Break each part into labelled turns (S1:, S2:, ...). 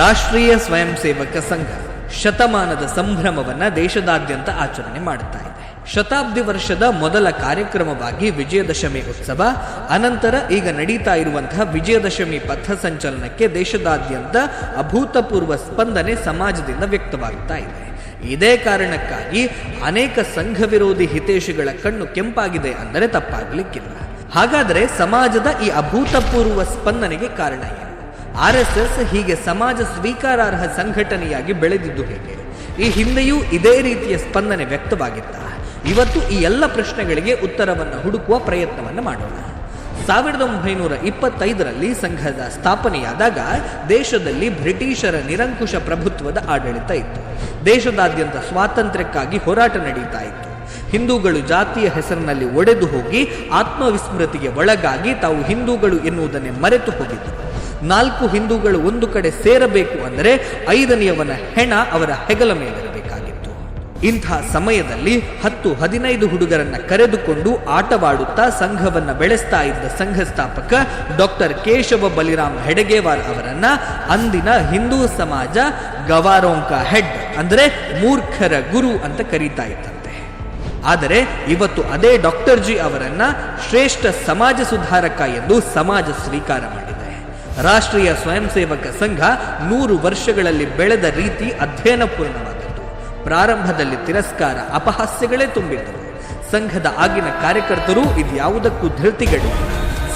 S1: ರಾಷ್ಟ್ರೀಯ ಸ್ವಯಂ ಸೇವಕ ಸಂಘ ಶತಮಾನದ ಸಂಭ್ರಮವನ್ನ ದೇಶದಾದ್ಯಂತ ಆಚರಣೆ ಮಾಡುತ್ತಾ ಇದೆ. ಶತಾಬ್ದಿ ವರ್ಷದ ಮೊದಲ ಕಾರ್ಯಕ್ರಮವಾಗಿ ವಿಜಯದಶಮಿ ಉತ್ಸವ, ಅನಂತರ ಈಗ ನಡೀತಾ ಇರುವಂತಹ ವಿಜಯದಶಮಿ ಪಥ ಸಂಚಲನಕ್ಕೆ ದೇಶದಾದ್ಯಂತ ಅಭೂತಪೂರ್ವ ಸ್ಪಂದನೆ ಸಮಾಜದಿಂದ ವ್ಯಕ್ತವಾಗುತ್ತಾ ಇದೆ. ಇದೇ ಕಾರಣಕ್ಕಾಗಿ ಅನೇಕ ಸಂಘ ವಿರೋಧಿ ಹಿತೇಶಿಗಳ ಕಣ್ಣು ಕೆಂಪಾಗಿದೆ ಅಂದರೆ ತಪ್ಪಾಗಲಿಕ್ಕಿಲ್ಲ. ಹಾಗಾದರೆ ಸಮಾಜದ ಈ ಅಭೂತಪೂರ್ವ ಸ್ಪಂದನೆಗೆ ಕಾರಣ ಏನು? ಆರ್ ಎಸ್ ಎಸ್ ಹೀಗೆ ಸಮಾಜ ಸ್ವೀಕಾರಾರ್ಹ ಸಂಘಟನೆಯಾಗಿ ಬೆಳೆದಿದ್ದು ಹೇಗೆ? ಈ ಹಿಂದೆಯೂ ಇದೇ ರೀತಿಯ ಸ್ಪಂದನೆ ವ್ಯಕ್ತವಾಗಿತ್ತ. ಇವತ್ತು ಈ ಎಲ್ಲ ಪ್ರಶ್ನೆಗಳಿಗೆ ಉತ್ತರವನ್ನು ಹುಡುಕುವ ಪ್ರಯತ್ನವನ್ನು ಮಾಡೋಣ. ಸಾವಿರದ ಒಂಬೈನೂರ ಇಪ್ಪತ್ತೈದರಲ್ಲಿ ಸಂಘದ ಸ್ಥಾಪನೆಯಾದಾಗ ದೇಶದಲ್ಲಿ ಬ್ರಿಟಿಷರ ನಿರಂಕುಶ ಪ್ರಭುತ್ವದ ಆಡಳಿತ ಇತ್ತು. ದೇಶದಾದ್ಯಂತ ಸ್ವಾತಂತ್ರ್ಯಕ್ಕಾಗಿ ಹೋರಾಟ ನಡೀತಾ ಇತ್ತು. ಹಿಂದೂಗಳು ಜಾತಿಯ ಹೆಸರಿನಲ್ಲಿ ಒಡೆದು ಹೋಗಿ ಆತ್ಮವಿಸ್ಮೃತಿಗೆ ಒಳಗಾಗಿ ತಾವು ಹಿಂದೂಗಳು ಎನ್ನುವುದನ್ನೇ ಮರೆತು ಹೋಗಿದ್ದರು. ನಾಲ್ಕು ಹಿಂದೂಗಳು ಒಂದು ಕಡೆ ಸೇರಬೇಕು ಅಂದರೆ ಐದನೆಯವನ ಹೆಣ ಅವರ ಹೆಗಲ ಮೇಲಿರಬೇಕಾಗಿತ್ತು. ಇಂಥ ಸಮಯದಲ್ಲಿ ಹತ್ತು ಹದಿನೈದು ಹುಡುಗರನ್ನ ಕರೆದುಕೊಂಡು ಆಟವಾಡುತ್ತಾ ಸಂಘವನ್ನ ಬೆಳೆಸ್ತಾ ಇದ್ದ ಸಂಘ ಸ್ಥಾಪಕ ಡಾಕ್ಟರ್ ಕೇಶವ ಬಲಿರಾಮ್ ಹೆಡಗೇವಾರ್ ಅವರನ್ನ ಅಂದಿನ ಹಿಂದೂ ಸಮಾಜ ಗವಾರೋಂಕ ಹೆಡ್ ಅಂದರೆ ಮೂರ್ಖರ ಗುರು ಅಂತ ಕರೀತಾ ಇದ್ದ ಆದರೆ ಇವತ್ತು ಅದೇ ಡಾಕ್ಟರ್ ಜಿ ಅವರನ್ನ ಶ್ರೇಷ್ಠ ಸಮಾಜ ಸುಧಾರಕ ಎಂದು ಸಮಾಜ ಸ್ವೀಕಾರ ಮಾಡಿದೆ. ರಾಷ್ಟ್ರೀಯ ಸ್ವಯಂ ಸೇವಕ ಸಂಘ ನೂರು ವರ್ಷಗಳಲ್ಲಿ ಬೆಳೆದ ರೀತಿ ಅಧ್ಯಯನಪೂರ್ಣವಾದದ್ದು ಪ್ರಾರಂಭದಲ್ಲಿ ತಿರಸ್ಕಾರ ಅಪಹಾಸ್ಯಗಳೇ ತುಂಬಿದ್ದವು. ಸಂಘದ ಆಗಿನ ಕಾರ್ಯಕರ್ತರು ಇದ್ಯಾವುದಕ್ಕೂ ಧೃತಿಗಳಿಲ್ಲ.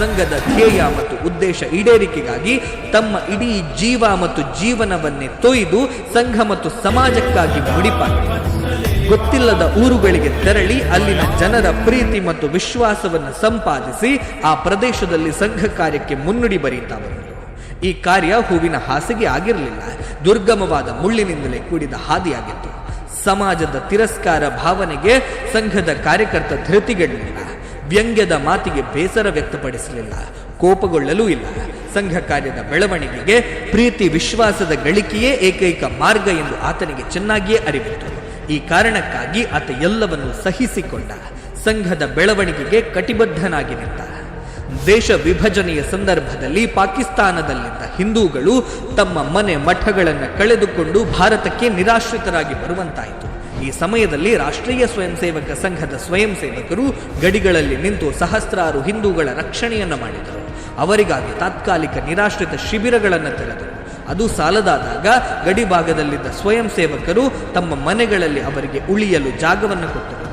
S1: ಸಂಘದ ಧ್ಯೇಯ ಮತ್ತು ಉದ್ದೇಶ ಈಡೇರಿಕೆಗಾಗಿ ತಮ್ಮ ಇಡೀ ಜೀವ ಮತ್ತು ಜೀವನವನ್ನೇ ತೊಯ್ದು ಸಂಘ ಮತ್ತು ಸಮಾಜಕ್ಕಾಗಿ ಮುಡಿಪಾಗಿದೆ ಗೊತ್ತಿಲ್ಲದ ಊರುಗಳಿಗೆ ತೆರಳಿ ಅಲ್ಲಿನ ಜನರ ಪ್ರೀತಿ ಮತ್ತು ವಿಶ್ವಾಸವನ್ನು ಸಂಪಾದಿಸಿ ಆ ಪ್ರದೇಶದಲ್ಲಿ ಸಂಘ ಕಾರ್ಯಕ್ಕೆ ಮುನ್ನುಡಿ ಬರೀತಾ ಬಂದರು ಈ ಕಾರ್ಯ ಹೂವಿನ ಹಾಸಿಗೆ ಆಗಿರಲಿಲ್ಲ. ದುರ್ಗಮವಾದ ಮುಳ್ಳಿನಿಂದಲೇ ಕೂಡಿದ ಹಾದಿಯಾಗಿತ್ತು. ಸಮಾಜದ ತಿರಸ್ಕಾರ ಭಾವನೆಗೆ ಸಂಘದ ಕಾರ್ಯಕರ್ತ ಧೃತಿಗೆಡಲಿಲ್ಲ. ವ್ಯಂಗ್ಯದ ಮಾತಿಗೆ ಬೇಸರ ವ್ಯಕ್ತಪಡಿಸಲಿಲ್ಲ. ಕೋಪಗೊಳ್ಳಲೂ ಇಲ್ಲ. ಸಂಘ ಕಾರ್ಯದ ಬೆಳವಣಿಗೆಗೆ ಪ್ರೀತಿ ವಿಶ್ವಾಸದ ಗಳಿಕೆಯೇ ಏಕೈಕ ಮಾರ್ಗ ಎಂದು ಆತನಿಗೆ ಚೆನ್ನಾಗಿಯೇ ಅರಿವಿತ್ತು. ಈ ಕಾರಣಕ್ಕಾಗಿ ಆತ ಎಲ್ಲವನ್ನು ಸಹಿಸಿಕೊಂಡ. ಸಂಘದ ಬೆಳವಣಿಗೆಗೆ ಕಟಿಬದ್ಧನಾಗಿ ನಿಂತ. ದೇಶ ವಿಭಜನೆಯ ಸಂದರ್ಭದಲ್ಲಿ ಪಾಕಿಸ್ತಾನದಲ್ಲಿದ್ದ ಹಿಂದೂಗಳು ತಮ್ಮ ಮನೆ ಮಠಗಳನ್ನು ಕಳೆದುಕೊಂಡು ಭಾರತಕ್ಕೆ ನಿರಾಶ್ರಿತರಾಗಿ ಬರುವಂತಾಯಿತು. ಈ ಸಮಯದಲ್ಲಿ ರಾಷ್ಟ್ರೀಯ ಸ್ವಯಂ ಸೇವಕ ಸಂಘದ ಸ್ವಯಂ ಸೇವಕರು ಗಡಿಗಳಲ್ಲಿ ನಿಂತು ಸಹಸ್ರಾರು ಹಿಂದೂಗಳ ರಕ್ಷಣೆಯನ್ನು ಮಾಡಿದರು. ಅವರಿಗಾಗಿ ತಾತ್ಕಾಲಿಕ ನಿರಾಶ್ರಿತ ಶಿಬಿರಗಳನ್ನು ತೆರೆದರು. ಅದು ಸಾಲದಾದಾಗ ಗಡಿ ಭಾಗದಲ್ಲಿದ್ದ ಸ್ವಯಂ ಸೇವಕರು ತಮ್ಮ ಮನೆಗಳಲ್ಲಿ ಅವರಿಗೆ ಉಳಿಯಲು ಜಾಗವನ್ನು ಕೊಟ್ಟರು.